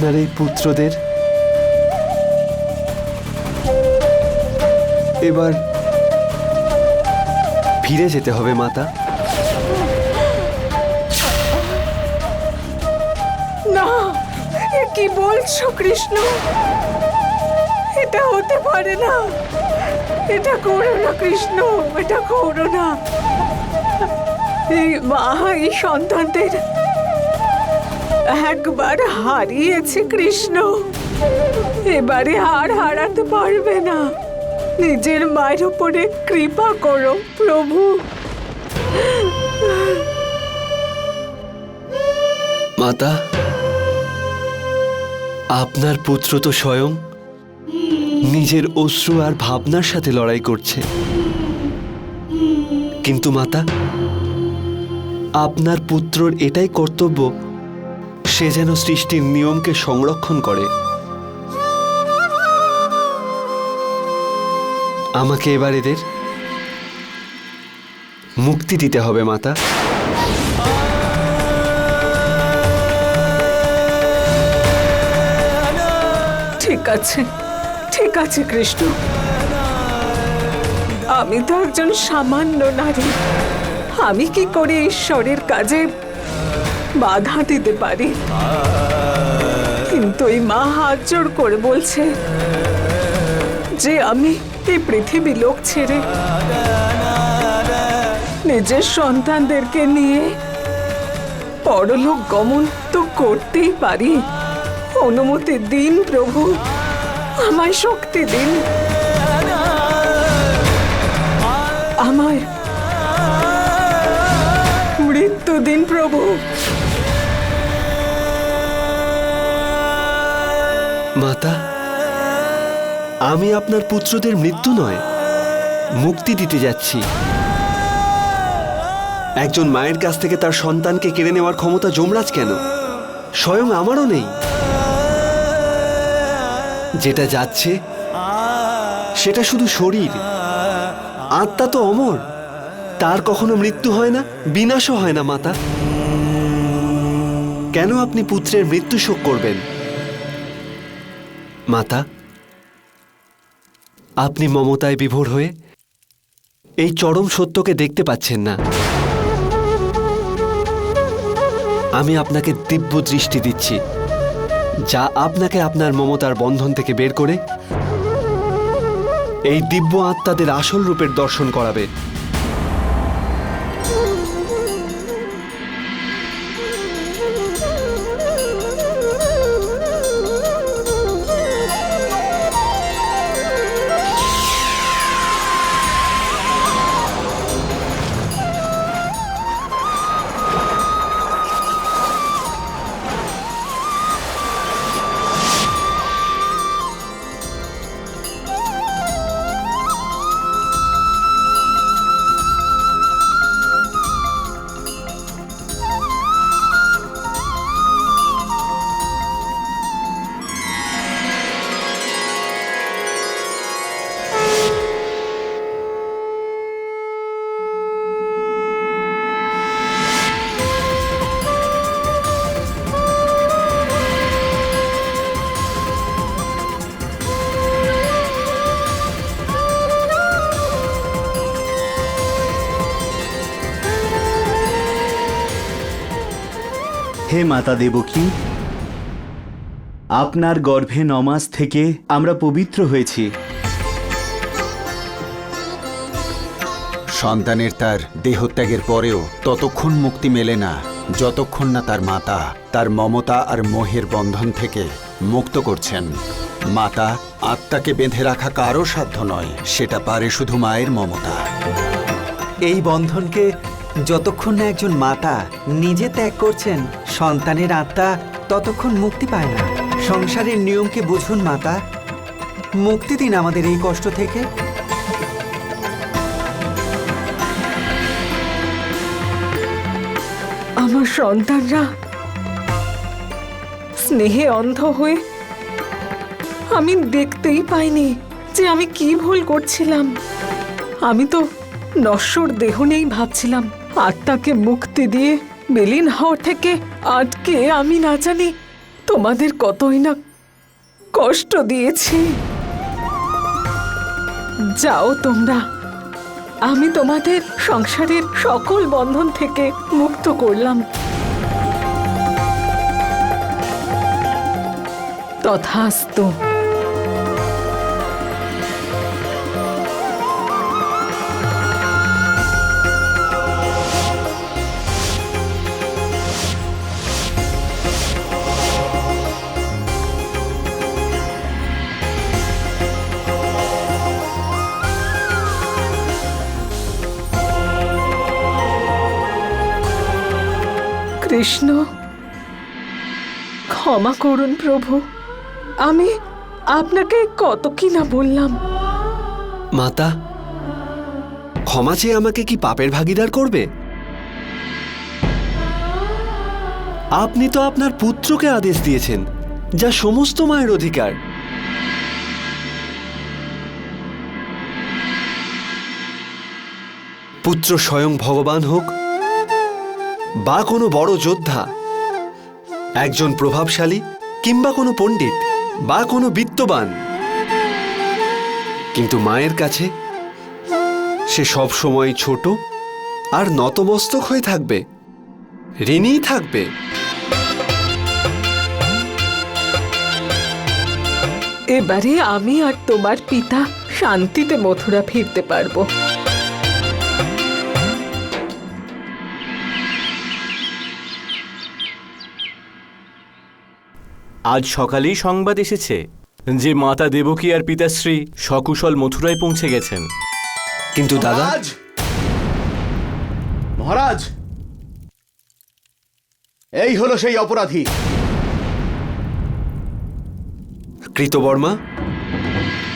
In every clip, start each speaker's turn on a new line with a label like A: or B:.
A: আপনার এই পুত্রদের? এবার ফিরে যেতে হবে, মাতা।
B: না কি বলছো, কৃষ্ণ? এটা হতে পারে না। এটা করো না, কৃষ্ণ, এটা করো না। এই মা, এই সন্তানদের একবার হারিয়েছে কৃষ্ণ। এবারে আর হারাতে পারবে না। নিজের মায়ের উপরে কৃপা করো, প্রভু।
A: মাতা, আপনার পুত্র তো স্বয়ং নিজের অশ্রু আর ভাবনার সাথে লড়াই করছে। কিন্তু মাতা, আপনার পুত্রর এটাই কর্তব্য সে যেন সৃষ্টির নিয়মকে সংরক্ষণ করে। আমাকে এবার এদের মুক্তি দিতে হবে, মাতা।
B: ঠিক আছে ঠিক আছে, কৃষ্ণ। আমি তো একজন সামান্য নারী। আমি কি করে ঈশ্বরের কাজে বাধা দিতে পারি। কিন্তু এই মা হাত জোর করে বলছে যে আমি এই পৃথিবী লোক ছেড়ে নিজের সন্তানদেরকে নিয়ে পরলোক গমন তো করতেই পারি। অনুমতি দিন প্রভু, আমায় শক্তি দিন।
A: মাতা, আমি আপনার পুত্রদের মৃত্যু নয়, মুক্তি দিতে যাচ্ছি। একজন মায়ের কাছ থেকে তার সন্তানকে কেড়ে নেওয়ার ক্ষমতা যমরাজ কেন? স্বয়ং আমারও নেই। যেটা যাচ্ছে, সেটা শুধু শরীর। আত্মা তো অমর। তার কখনো মৃত্যু হয় না, বিনাশও হয় না, মাতা। কেন আপনি পুত্রের মৃত্যু শোক করবেন? মাতা, আপনি মমতায় বিভোর হয়ে এই চরম সত্যকে দেখতে পাচ্ছেন না। আমি আপনাকে দিব্য দৃষ্টি দিচ্ছি, যা আপনাকে আপনার মমতার বন্ধন থেকে বের করে এই দিব্য আত্মাদের আসল রূপের দর্শন করাবে।
C: হে মাতা দেবকী আপনার গর্ভে নমাস থেকে আমরা পবিত্র হয়েছি।
D: সন্তানের তার দেহত্যাগের পরেও ততক্ষণ মুক্তি মেলে না যতক্ষণ না তার মাতা তার মমতা আর মোহের বন্ধন থেকে মুক্ত করছেন। মাতা আত্মাকে বেঁধে রাখা কারও সাধ্য নয় সেটা পারে শুধু মায়ের মমতা।
E: এই বন্ধনকে যতক্ষণ না একজন মাতা নিজে ত্যাগ করছেন, সন্তানের আত্মা ততক্ষণ মুক্তি পায় না। সংসারের নিয়মকে বুঝুন মাতা? মুক্তি দিন আমাদের এই কষ্ট থেকে।
B: আমার সন্তানরা স্নেহে অন্ধ হয়ে আমি দেখতেই পাইনি যে আমি কি ভুল করছিলাম। আমি তো নশ্বর দেহ নেই ভাবছিলাম। আত্মাকে মুক্তি দিয়ে বিলীন হওয়ার থেকে আটকে আমি না জানি তোমাদের কতই না কষ্ট দিয়েছি। যাও তোমরা। আমি তোমাদের সংসারের সকল বন্ধন থেকে মুক্ত করলাম। তথাস্তু কৃষ্ণ, ক্ষমা করুন প্রভু। আমি আপনাকে কত কি না বললাম।
A: মাতা, ক্ষমা চেয়ে আমাকে কি পাপের ভাগিদার করবে? আপনি তো আপনার পুত্রকে আদেশ দিয়েছেন, যা সমস্ত মায়ের অধিকার। পুত্র স্বয়ং ভগবান হোক বা কোনো বড় যোদ্ধা, একজন প্রভাবশালী কিংবা কোনো পণ্ডিত বা কোনো বিত্তবান। কিন্তু মায়ের কাছে সে সব সময় ছোট আর নতমস্তক হয়ে থাকবে, ঋণীই থাকবে।
B: এবারে আমি আর তোমার পিতা শান্তিতে মথুরা ফিরতে পারব।
F: আজ সকালেই সংবাদ এসেছে যে মাতা দেবকী আর পিতাশ্রী সকুশল মথুরায় পৌঁছে গেছেন।
A: কিন্তু দাদা?
C: মহারাজ! এই হলো সেই অপরাধী।
A: কৃতবর্মা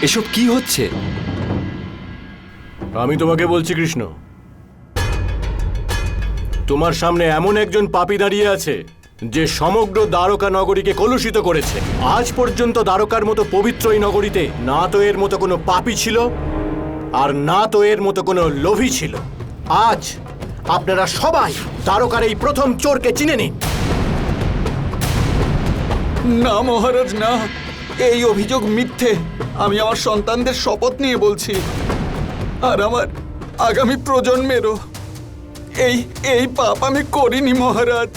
A: এসব কি হচ্ছে?
F: আমি তোমাকে বলছি কৃষ্ণ তোমার সামনে এমন একজন পাপী দাঁড়িয়ে আছে যে সমগ্র দ্বারকা নগরীকে কলুষিত করেছে। আজ পর্যন্ত দ্বারকার মতো পবিত্র এই নগরীতে না তো এর মতো কোনো পাপী ছিল আর না তো এর মতো কোনো লোভী ছিল। আজ আপনারা সবাই দ্বারকার এই প্রথম চোরকে চিনে নিন।
G: না মহারাজ, না। এই অভিযোগ মিথ্যে। আমি আমার সন্তানদের শপথ নিয়ে বলছি। আর আমার আগামী প্রজন্মেরও। এই এই পাপ আমি করিনি মহারাজ।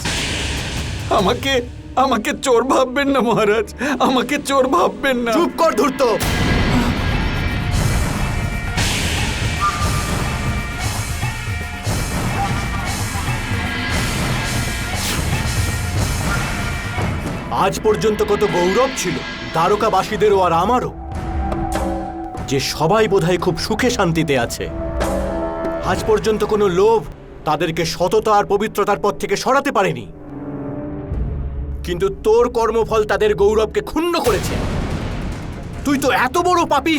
G: আমাকে আমাকে চোর ভাববেন না, মহারাজ। আমাকে চোর ভাববেন না।
F: চুপ কর, ধূর্ত। আজ পর্যন্ত কত গৌরব ছিল, দ্বারকাবাসীদেরও আর আমারও, যে সবাই বোধহয় খুব সুখে শান্তিতে আছে। আজ পর্যন্ত কোনো লোভ তাদেরকে সততা আর পবিত্রতার পথ থেকে সরাতে পারেনি। কিন্তু তোর কর্মফল তাদের গৌরবকে ক্ষুণ্ণ করেছে। তুই তো এত বড় পাপি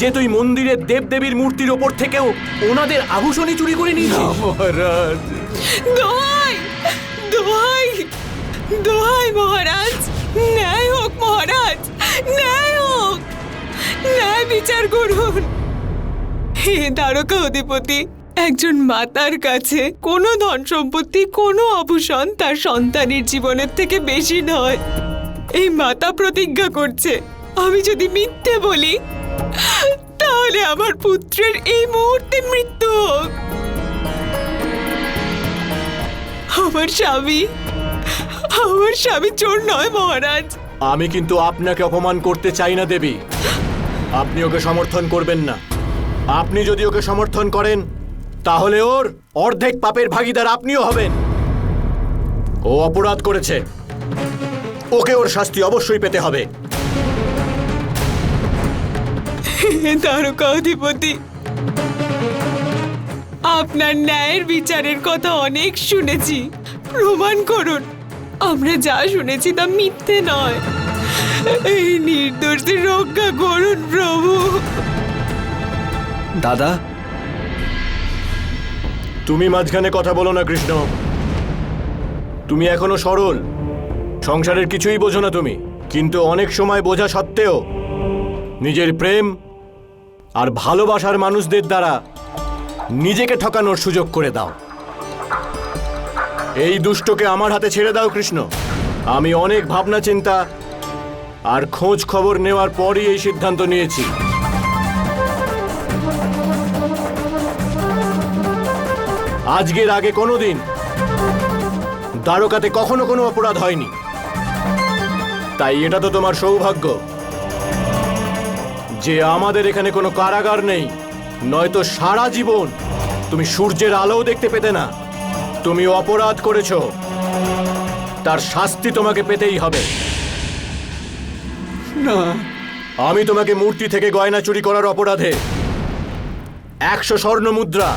F: যে তুই মন্দিরের দেবদেবীর মূর্তির ওপর থেকেও ওনাদের আভূষণই চুরি করে নিয়েছিস।
G: মহারাজ।
H: দোহাই দোহাই দোহাই মহারাজ। ন্যায় হোক মহারাজ ন্যায় হোক। ন্যায় বিচার করুন। হে দ্বারকা অধিপতি একজন মাতার কাছে কোনো ধন সম্পত্তি, কোনো আভূষণ তার সন্তানের জীবনের থেকে বেশি নয়। এই মাতা প্রতিজ্ঞা করছে, আমি যদি মিথ্যে বলি, তাহলে আমার পুত্রের এই মুহূর্তে মৃত্যু হোক। আমার স্বামী আমার স্বামী চোর নয় মহারাজ।
F: আমি কিন্তু আপনাকে অপমান করতে চাই না, দেবী। আপনি ওকে সমর্থন করবেন না। আপনি যদি ওকে সমর্থন করেন তাহলে ওর অর্ধেক পাপের ভাগিদার আপনিও হবেন। ও অপরাধ করেছে। ওকে ওর শাস্তি অবশ্যই পেতে হবে।
H: দ্বারকা অধিপতি আপনার ন্যায়ের বিচারের কথা অনেক শুনেছি। প্রমাণ করুন আমরা যা শুনেছি তা মিথ্যে নয়। এই নির্দোষদের রক্ষা করুন প্রভু।
A: দাদা
F: তুমি মাঝখানে কথা বলো না, কৃষ্ণ। তুমি এখনও সরল। সংসারের কিছুই বোঝো না তুমি। কিন্তু অনেক সময় বোঝা সত্ত্বেও নিজের প্রেম আর ভালোবাসার মানুষদের দ্বারা নিজেকে ঠকানোর সুযোগ করে দাও। এই দুষ্টকে আমার হাতে ছেড়ে দাও, কৃষ্ণ। আমি অনেক ভাবনা, চিন্তা আর খোঁজ খবর নেওয়ার পরই এই সিদ্ধান্ত নিয়েছি। আজকের আগে কোনোদিন দ্বারকাতে কখনো কোনো অপরাধ হয়নি। তাই এটা তো তোমার সৌভাগ্য যে আমাদের এখানে কোনো কারাগার নেই নয়তো সারা জীবন তুমি সূর্যের আলোও দেখতে পেতে না। তুমি অপরাধ করেছ। তার শাস্তি তোমাকে পেতেই হবে।
G: না।
F: আমি তোমাকে মূর্তি থেকে গয়না চুরি করার অপরাধে একশো স্বর্ণ মুদ্রা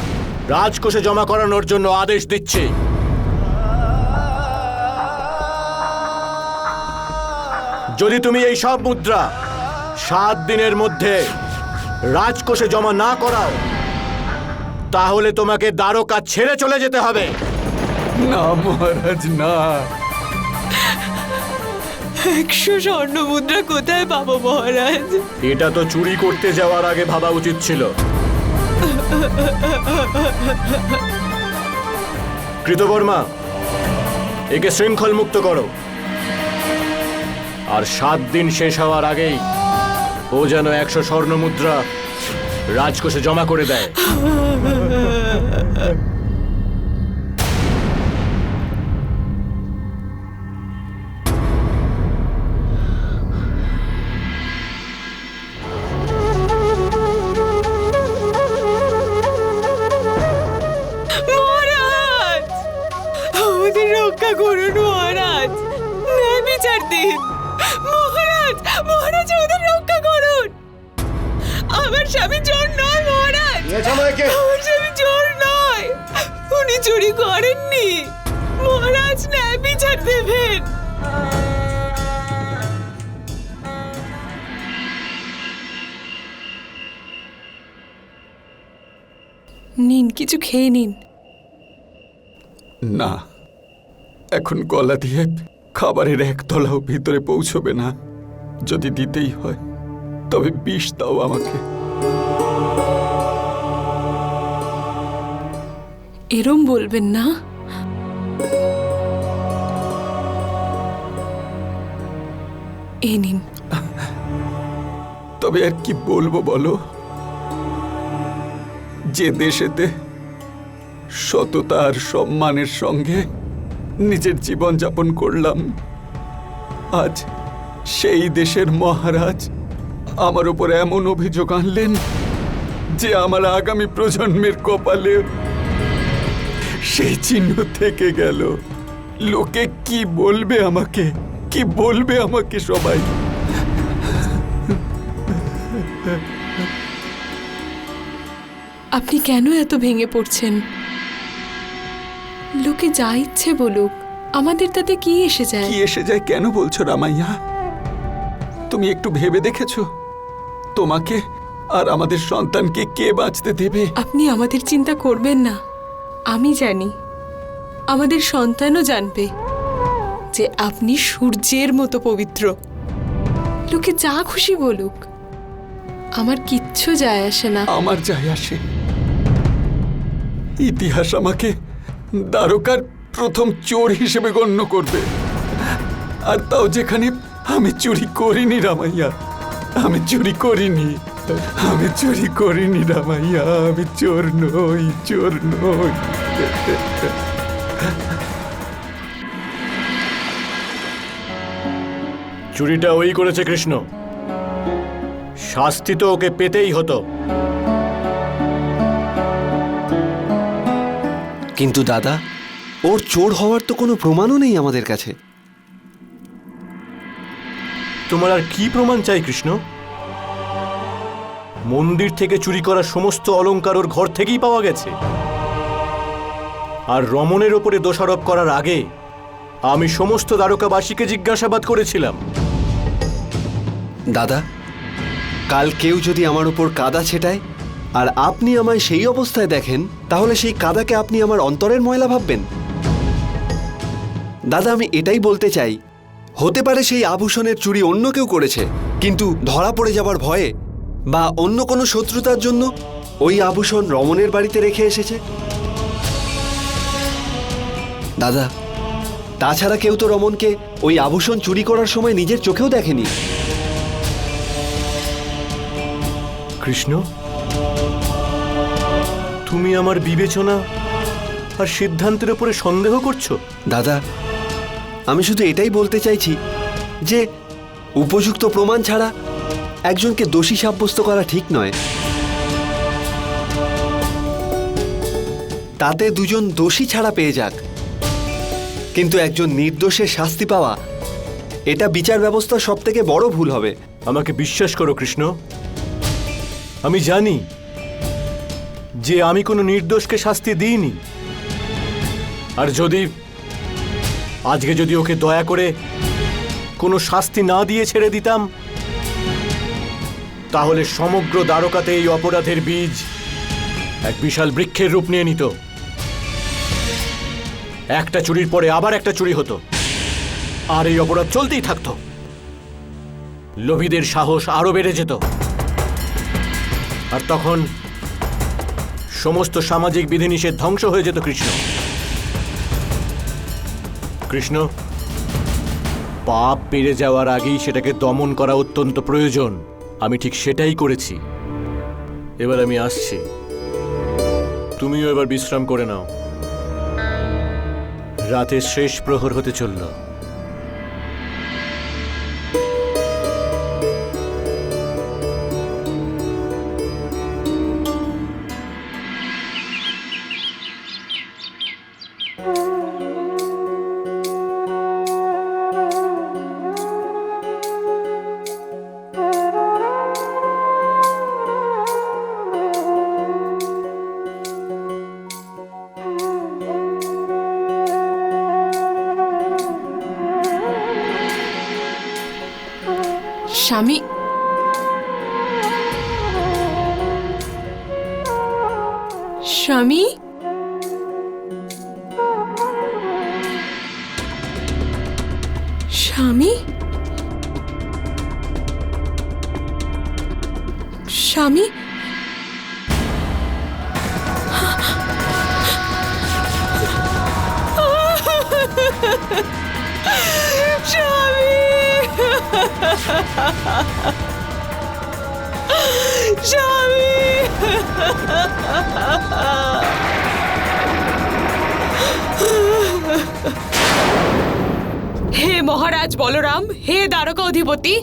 F: রাজকোষে জমা করানোর জন্য আদেশ দিচ্ছি। যদি তুমি এই সব মুদ্রা সাত দিনের মধ্যে রাজকোষে জমা না করাও তাহলে তোমাকে দ্বারকা ছেড়ে চলে যেতে হবে।
G: না মহারাজ না।
H: একশো স্বর্ণ মুদ্রা কোথায় পাবো মহারাজ?
F: এটা তো চুরি করতে যাওয়ার আগে ভাবা উচিত ছিল। কৃতবর্মা, একে শৃঙ্খল মুক্ত করো। আর সাত দিন শেষ হওয়ার আগেই ও যেন একশো স্বর্ণ মুদ্রা রাজকোষে জমা করে দেয়।
H: রক্ষা করুন মহারাজ ন্যায় বিচার দিন। মহারাজ মহারাজ আমাদের রক্ষা করুন। আমার স্বামী চোর নয় মহারাজ। আমার স্বামী চোর নয়। উনি চুরি করেননি। মহারাজ ন্যায় বিচার দেবেন। নিন কিছু খেয়ে নিন।
G: না। এখন গলা দিয়ে খাবারের এক তলাও ভিতরে পৌঁছবে না। যদি দিতেই হয় তবে বিষ দাও আমাকে।
H: এরম বলবেন না। এই নিন।
G: তবে আর কি বলব বলো? যে দেশেতে সততা আর সম্মানের সঙ্গে নিজের জীবন যাপন করলাম। আজ সেই দেশের মহারাজ আমার উপর এমন অভিযোগ আনলেন যে আমার আগামী প্রজন্মের কপালে সেই চিহ্ন থেকে গেল। লোকে কি বলবে আমাকে? কি বলবে আমাকে সবাই?
H: আপনি কেন এত ভেঙে পড়ছেন? লোকে যা ইচ্ছে বলুক আমাদের তাতে কি এসে যায়?
G: কি এসে যায় কেন বলছো রামাইয়া? তুমি একটু ভেবে দেখেছ? তোমাকে আর আমাদের সন্তানকে কে বাঁচতে দেবে?
H: আপনি আমাদের চিন্তা করবেন না। আমি জানি আমাদের সন্তানও জানবে যে আপনি সূর্যের মতো পবিত্র। লোকে যা খুশি বলুক আমার কিচ্ছু যায় আসে না।
G: আমার যায় আসে। ইতিহাস আমাকে দ্বারকার প্রথম চোর হিসেবে গণ্য করবে। আর তাও যেখানে আমি চুরি করিনি রামাইয়া, আমি চুরি করিনি, আমি চুরি করিনি রামাইয়া, আমি চোর নই চোর নই।
F: চুরিটা ওই করেছে কৃষ্ণ। শাস্তি তো ওকে পেতেই হতো।
A: কিন্তু দাদা ওর চোর হওয়ার তো কোনো প্রমাণও নেই আমাদের কাছে।
F: তোমার আর কি প্রমাণ চাই কৃষ্ণ? মন্দির থেকে চুরি করা সমস্ত অলঙ্কার ওর ঘর থেকেই পাওয়া গেছে। আর রমণের ওপরে দোষারোপ করার আগে আমি সমস্ত দ্বারকাবাসীকে জিজ্ঞাসাবাদ করেছিলাম।
A: দাদা কাল কেউ যদি আমার উপর কাদা ছেটায় আর আপনি আমায় সেই অবস্থায় দেখেন, তাহলে সেই কাদাকে আপনি আমার অন্তরের ময়লা ভাববেন। দাদা, আমি এটাই বলতে চাই। হতে পারে সেই আভূষণের চুরি অন্য কেউ করেছে, কিন্তু ধরা পড়ে যাবার ভয়ে বা অন্য কোনো শত্রুতার জন্য ওই আভূষণ রমণের বাড়িতে রেখে এসেছে? দাদা, তাছাড়া কেউ তো রমনকে ওই আভূষণ চুরি করার সময় নিজের চোখেও দেখেনি।
F: কৃষ্ণ? তুমি আমার বিবেচনা আর সিদ্ধান্তের উপরে সন্দেহ করছ?
A: দাদা আমি শুধু এটাই বলতে চাইছি যে উপযুক্ত প্রমাণ ছাড়া একজনকে দোষী সাব্যস্ত করা ঠিক নয়। তাতে দুজন দোষী ছাড়া পেয়ে যাক। কিন্তু একজন নির্দোষের শাস্তি পাওয়া এটা বিচার ব্যবস্থার সব থেকে বড় ভুল হবে।
F: আমাকে বিশ্বাস করো কৃষ্ণ। আমি জানি যে আমি কোনো নির্দোষকে শাস্তি দিইনি। আর যদি, আজকে যদি ওকে দয়া করে কোনো শাস্তি না দিয়ে ছেড়ে দিতাম, তাহলে সমগ্র দ্বারকাতে এই অপরাধের বীজ এক বিশাল বৃক্ষের রূপ নিয়ে নিত। একটা চুরির পরে আবার একটা চুরি হতো। আর এই অপরাধ চলতেই থাকতো। লোভীদের সাহস আরও বেড়ে যেত। আর তখন সমস্ত সামাজিক বিধিনিষেধ ধ্বংস হয়ে যেত কৃষ্ণ। কৃষ্ণ, পাপ পেরে যাওয়ার আগেই সেটাকে দমন করা অত্যন্ত প্রয়োজন। আমি ঠিক সেটাই করেছি। এবার আমি আসছি। তুমিও এবার বিশ্রাম করে নাও। রাতের শেষ প্রহর হতে চলল।
H: স্বামী স্বামী? স্বামী? স্বামী! স্বামী! হে মহারাজ বলরাম হে দ্বারকা অধিপতি!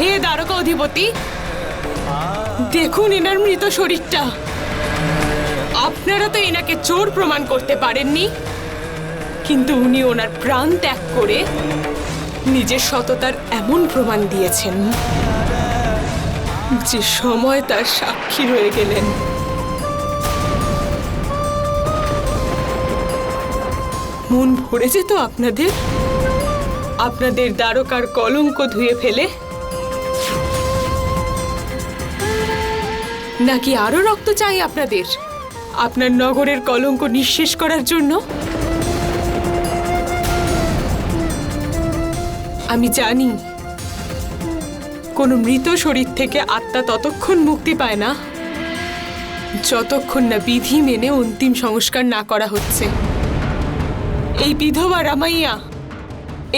H: হে দ্বারকা অধিপতি, দেখুন এনার মৃত শরীরটা। আপনারা তো এনাকে চোর প্রমাণ করতে পারেননি, কিন্তু উনি ওনার প্রাণ ত্যাগ করে নিজের সততার এমন প্রমাণ দিয়েছেন, যে সময় তার সাক্ষী রয়ে গেলেন। মন ভরে যেত আপনাদের আপনাদের দ্বারকার কলঙ্ক ধুয়ে ফেলে নাকি আরও রক্ত চাই আপনাদের? আপনার নগরের কলঙ্ক নিঃশেষ করার জন্য? আমি জানি, কোনো মৃত শরীর থেকে আত্মা ততক্ষণ মুক্তি পায় না, যতক্ষণ না বিধি মেনে অন্তিম সংস্কার না করা হচ্ছে। এই বিধবা রামাইয়া,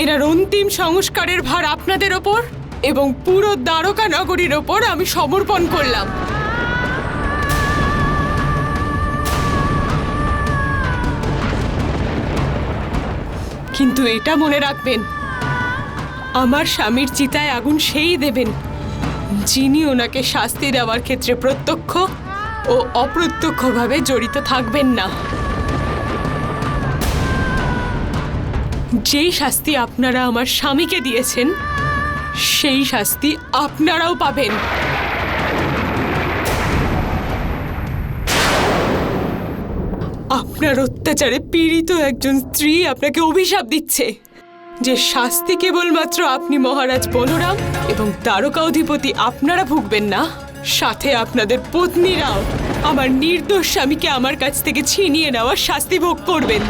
H: এনার অন্তিম সংস্কারের ভার আপনাদের ওপর এবং পুরো দ্বারকা নগরীর ওপর আমি সমর্পণ করলাম। কিন্তু এটা মনে রাখবেন, আমার স্বামীর চিতায় আগুন সেই দেবেন, যিনি ওনাকে শাস্তি দেওয়ার ক্ষেত্রে প্রত্যক্ষ ও অপ্রত্যক্ষভাবে জড়িত থাকবেন না। যেই শাস্তি আপনারা আমার স্বামীকে দিয়েছেন, সেই শাস্তি আপনারাও পাবেন। আপনার অত্যাচারে পীড়িত একজন স্ত্রী আপনাকে অভিশাপ দিচ্ছে। যে শাস্তি কেবলমাত্র আপনি মহারাজ বলরাম এবং তারকা অধিপতি আপনারা ভুগবেন না, সাথে আপনাদের পত্নীরাও। আমার নির্দোষ স্বামীকে আমার কাছ থেকে ছিনিয়ে নেওয়ার শাস্তি ভোগ করবেন।